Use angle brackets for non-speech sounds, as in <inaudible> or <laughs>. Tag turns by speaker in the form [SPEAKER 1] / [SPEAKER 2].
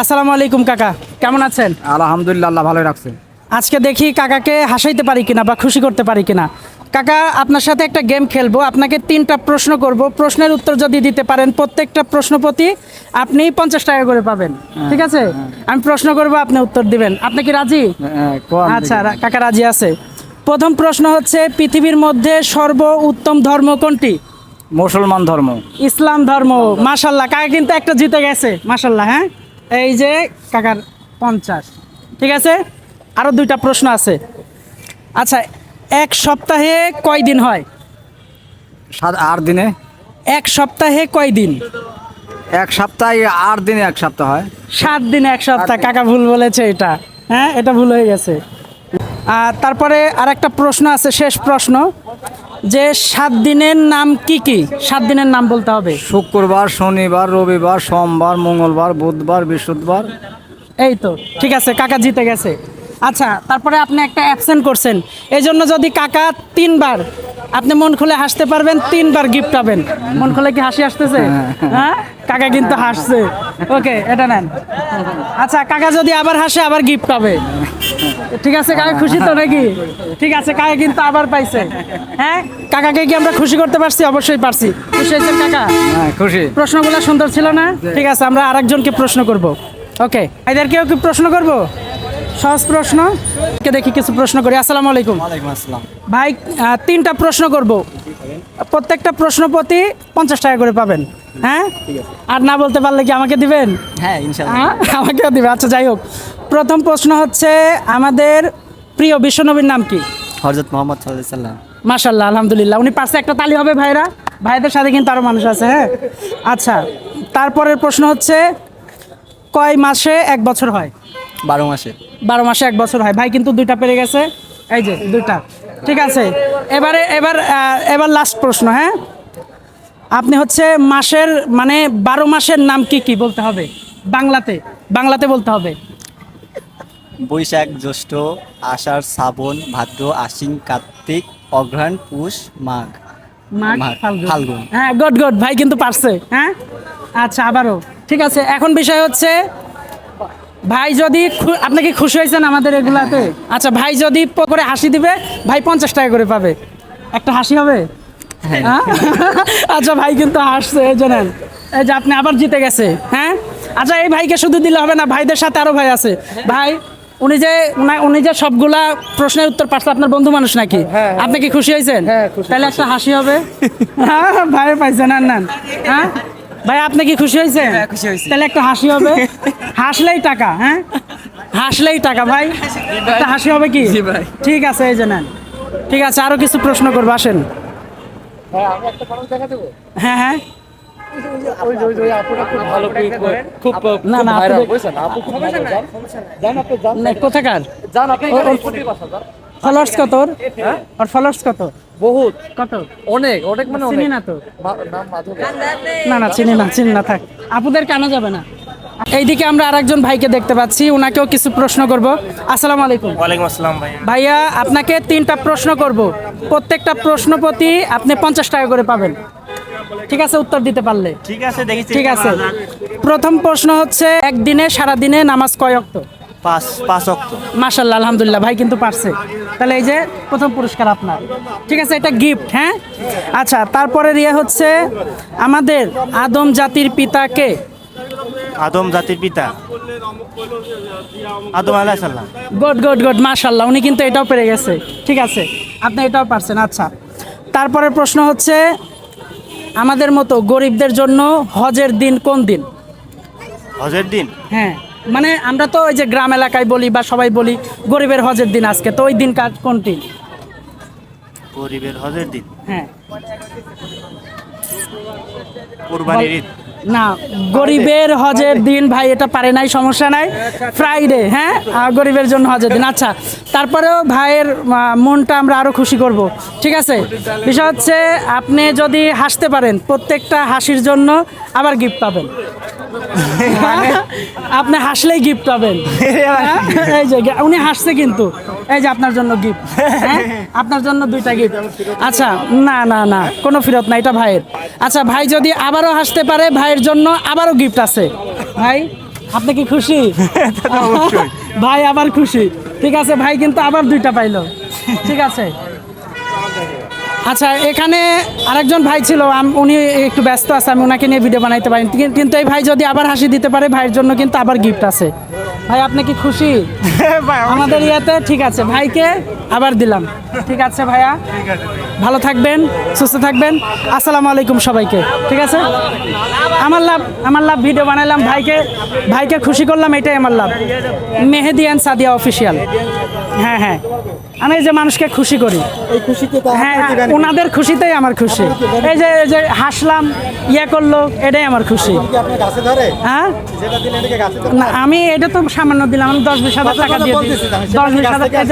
[SPEAKER 1] আসসালামু আলাইকুম কাকা। কেমন আছেন?
[SPEAKER 2] আলহামদুলিল্লাহ আল্লাহ ভালোই রাখছে।
[SPEAKER 1] আজকে দেখি কাকাকে হাসাইতে পারি কিনা বা খুশি করতে পারি কিনা। কাকা আপনার সাথে একটা গেম খেলব। আপনাকে তিনটা প্রশ্ন করব। প্রশ্নের উত্তর যদি দিতে পারেন প্রত্যেকটা প্রশ্ন প্রতি আপনি পঞ্চাশ টাকা করে পাবেন। ঠিক আছে? আমি প্রশ্ন করব আপনি উত্তর দিবেন। আপনি কি রাজি?
[SPEAKER 2] হ্যাঁ,
[SPEAKER 1] আচ্ছা কাকা রাজি আছে। প্রথম প্রশ্ন হচ্ছে পৃথিবীর মধ্যে সর্ব উত্তম ধর্ম কোনটি?
[SPEAKER 2] মুসলমান ধর্ম।
[SPEAKER 1] ইসলাম ধর্ম। মাশাল্লাহ কাকা কিন্তু একটা জিতে গেছে। মাশাল্লাহ হ্যাঁ? এই যে কাকার পঞ্চাশ। ঠিক আছে? আরও দুইটা প্রশ্ন আছে। আচ্ছা এক সপ্তাহে কয় দিন হয়?
[SPEAKER 2] সাত আট দিনে।
[SPEAKER 1] এক সপ্তাহে কয় দিন?
[SPEAKER 2] এক সপ্তাহে আট দিনে এক সপ্তাহ হয়।
[SPEAKER 1] সাত দিনে এক সপ্তাহ। কাকা ভুল বলেছে এটা। হ্যাঁ এটা ভুল হয়ে গেছে। আর তারপরে আর একটা প্রশ্ন আছে শেষ প্রশ্ন। যে সাত দিনের নাম কি কি? সাত দিনের নাম বলতে হবে।
[SPEAKER 2] শুক্রবার শনিবার রবিবার সোমবার মঙ্গলবার বুধবার বৃহস্পতিবার।
[SPEAKER 1] এই তো ঠিক আছে কাকা জিতে গেছে। আচ্ছা তারপরে আপনি একটা অ্যাবসেন্ট করছেন। এই জন্য যদি কাকা তিনবার আপনি মন খুলে হাসতে পারবেন তিনবার গিফট পাবেন। মন খুলে কি হাসি আসতেছে? হ্যাঁ। কাকা কিন্তু হাসছে। ওকে এটা নেন। আচ্ছা কাকা যদি আবার হাসে আবার গিফট পাবে। ঠিক আছে কাকা খুশি তো নাকি? ঠিক আছে কাকা কিন্তু আবার পাইছে। হ্যাঁ কাকাকে কি আমরা খুশি করতে পারছি? অবশ্যই পারছি। খুশি হয়েছেন কাকা?
[SPEAKER 2] হ্যাঁ খুশি।
[SPEAKER 1] প্রশ্নগুলো সুন্দর ছিল না? ঠিক আছে আমরা আরেকজনকে প্রশ্ন করব। ওকে এদেরকেও কি প্রশ্ন করব? সহজ প্রশ্ন? কে দেখি কিছু প্রশ্ন করি। আসসালামু আলাইকুম।
[SPEAKER 2] আসসালাম।
[SPEAKER 1] ভাই তিনটা প্রশ্ন করব। প্রত্যেকটা প্রশ্ন প্রতি পঞ্চাশ টাকা করে পাবেন। হ্যাঁ? আর না বলতে পারলে কি আমাকে দিবেন?
[SPEAKER 3] হ্যাঁ ইনশাল্লাহ।
[SPEAKER 1] হ্যাঁ আমাকেও দিবে আচ্ছা যাই হোক। প্রথম প্রশ্ন হচ্ছে আমাদের প্রিয় বিশ্বনবীর নাম কি?
[SPEAKER 3] হজরত মোহাম্মদ সাল্লাহ সাল্লাম
[SPEAKER 1] মাশাল্লাহ আলহামদুলিল্লাহ। উনি পাশে একটা তালি হবে ভাইরা। ভাইদের সাথে কিন্তু আরও মানুষ আছে হ্যাঁ? আচ্ছা তারপরের প্রশ্ন হচ্ছে কয় মাসে এক বছর হয়?
[SPEAKER 3] বারো মাসে।
[SPEAKER 1] বারো মাসে এক বছর হয়। ভাই কিন্তু দুইটা পেরে গেছে। এই যে দুইটা। ঠিক আছে এবারে এবার এবার লাস্ট প্রশ্ন হ্যাঁ? আপনি হচ্ছে মাসের মানে বারো মাসের নাম কি কি বলতে হবে? বাংলাতে বাংলাতে বলতে হবে।
[SPEAKER 3] বৈশাখ জ্যৈষ্ঠ আষাঢ় শ্রাবণ ভাদ্র আশ্বিন কার্তিক অঘ্রাণ পুষ মাঘ।
[SPEAKER 1] ফাল্গুন। হ্যাঁ গুড গুড ভাই কিন্তু পারছে হ্যাঁ? আচ্ছা আবারও। ঠিক আছে এখন বিষয় হচ্ছে ভাই যদি আপনি কি খুশি হয়েছেন আমাদের এগুলাতে? আচ্ছা ভাই যদি করে হাসি দিবে ভাই পঞ্চাশ টাকা করে পাবে। একটা হাসি হবে? হ্যাঁ? আচ্ছা ভাই কিন্তু হাসছে এই যে নেন। এই যে আপনি আবার জিতে গেছে হ্যাঁ? আচ্ছা এই ভাইকে শুধু দিলে হবে না ভাইদের সাথে আরও ভাই আছে। ভাই উনি যে উনা- উনি যে সবগুলা প্রশ্নের উত্তর পারছে আপনার বন্ধু মানুষ নাকি? আপনি কি খুশি হয়েছেন? তাহলে একটা হাসি হবে। হ্যাঁ ভাই পাইছেন আর নেন হ্যাঁ? ভাই আপনি কি খুশি হয়েছেন?
[SPEAKER 3] খুশি হয়েছি।
[SPEAKER 1] তাহলে একটা হাসি হবে। <laughs> হাসলেই টাকা হ্যাঁ? হাসলেই টাকা ভাই। একটা হাসি হবে কি?
[SPEAKER 3] ভাই।
[SPEAKER 1] ঠিক আছে এই যে নেন। ঠিক আছে আরও কিছু প্রশ্ন করব আসেন। হ্যাঁ হ্যাঁ না না না, কোথাকার? ফলোয়ার্স কত ওর? ওর ফলোয়ার্স কত?
[SPEAKER 4] বহুত।
[SPEAKER 1] কত?
[SPEAKER 4] অনেক অনেক মানে
[SPEAKER 1] চিনি না তো?
[SPEAKER 4] মা-
[SPEAKER 1] না না চিনি না চিনি না থাক। আপুদের কেন যাবে না। এইদিকে আমরা আরেকজন ভাইকে দেখতে পাচ্ছি ওনাকেও কিছু প্রশ্ন করব। আসসালামু আলাইকুম।
[SPEAKER 5] ওয়ালাইকুম আসসালাম ভাই।
[SPEAKER 1] ভাইয়া আপনাকে তিনটা প্রশ্ন করব। প্রত্যেকটা প্রশ্ন প্রতি আপনি পঞ্চাশ টাকা করে পাবেন। ঠিক আছে উত্তর দিতে পারলে।
[SPEAKER 5] ঠিক আছে দেখি
[SPEAKER 1] ঠিক আছে। প্রথম প্রশ্ন হচ্ছে একদিনে সারা দিনে নামাজ কয় অক্ত
[SPEAKER 5] পাঁচ পাঁচ অক্ট
[SPEAKER 1] মাশাল্লাহ আলহামদুলিল্লাহ ভাই কিন্তু পারছে। তাহলে এই যে প্রথম পুরস্কার আপনার। ঠিক আছে এটা গিফট হ্যাঁ? আচ্ছা তারপরে ইয়ে হচ্ছে আমাদের আদম জাতির পিতাকে
[SPEAKER 5] আদম জাতির পিতা। আদম আলাহ সাল্লাম
[SPEAKER 1] গুড গুড গুড মাশাল্লাহ উনি কিন্তু এটাও পেরে গেছে। ঠিক আছে আপনি এটাও পারছেন আচ্ছা। তারপরের প্রশ্ন হচ্ছে আমাদের মতো গরিবদের জন্য হজের দিন কোন দিন?
[SPEAKER 5] হজের দিন?
[SPEAKER 1] হ্যাঁ মানে আমরা তো ওই যে গ্রাম এলাকায় বলি বা সবাই বলি গরিবের হজের দিন আজকে তো ওই দিন কাজ কোনটি?
[SPEAKER 5] গরিবের হজের দিন?
[SPEAKER 1] হ্যাঁ।
[SPEAKER 5] কোরবানির ঈদ।
[SPEAKER 1] না গরিবের হজের দিন ভাই এটা পারে নাই সমস্যা নাই। ফ্রাইডে হ্যাঁ? গরিবের জন্য হজের দিন। আচ্ছা তারপরেও ভাইয়ের মনটা আমরা আরও খুশি করব। ঠিক আছে? বিষয় হচ্ছে আপনি যদি হাসতে পারেন প্রত্যেকটা হাসির জন্য আবার গিফট পাবেন। আপনি হাসলেই গিফট পাবেন। হ্যাঁ? এই যে উনি হাসছে কিন্তু। এই যে আপনার জন্য গিফট আপনার জন্য দুইটা গিফট আচ্ছা না না না কোনো ফেরত না এটা ভাইয়ের। আচ্ছা ভাই যদি আবারও হাসতে পারে ভাইয়ের জন্য আবারও গিফট আছে। ভাই আপনি কি খুশি? ভাই আবার খুশি। ঠিক আছে ভাই কিন্তু আবার দুইটা পাইলো। ঠিক আছে। আচ্ছা এখানে আরেকজন ভাই ছিল আম- উনি একটু ব্যস্ত আছে আমি ওনাকে নিয়ে ভিডিও বানাইতে পারি। কিন্তু এই ভাই যদি আবার হাসি দিতে পারে ভাইয়ের জন্য কিন্তু আবার গিফট আছে। ভাই আপনি কি খুশি? আমাদের ইয়াতে ঠিক আছে ভাইকে আবার দিলাম। ঠিক আছে ভাইয়া? ভালো থাকবেন সুস্থ থাকবেন। আসসালামু আলাইকুম সবাইকে। ঠিক আছে? আমার লাভ আমার লাভ ভিডিও বানাইলাম ভাইকে ভাইকে খুশি করলাম এটাই আমার লাভ। মেহেদি অ্যান্ড সাদিয়া অফিসিয়াল হ্যাঁ হ্যাঁ। আমি যে মানুষকে খুশি করি। হ্যাঁ ওনাদের খুশিতেই আমার খুশি। এই যে এই যে হাসলাম ইয়ে করল এটাই আমার খুশি। হ্যাঁ? না আমি এটা তো সামান্য দিলাম আমি দশ বিশ হাজার টাকা দিয়ে দিই। দশ বিশ হাজার টাকা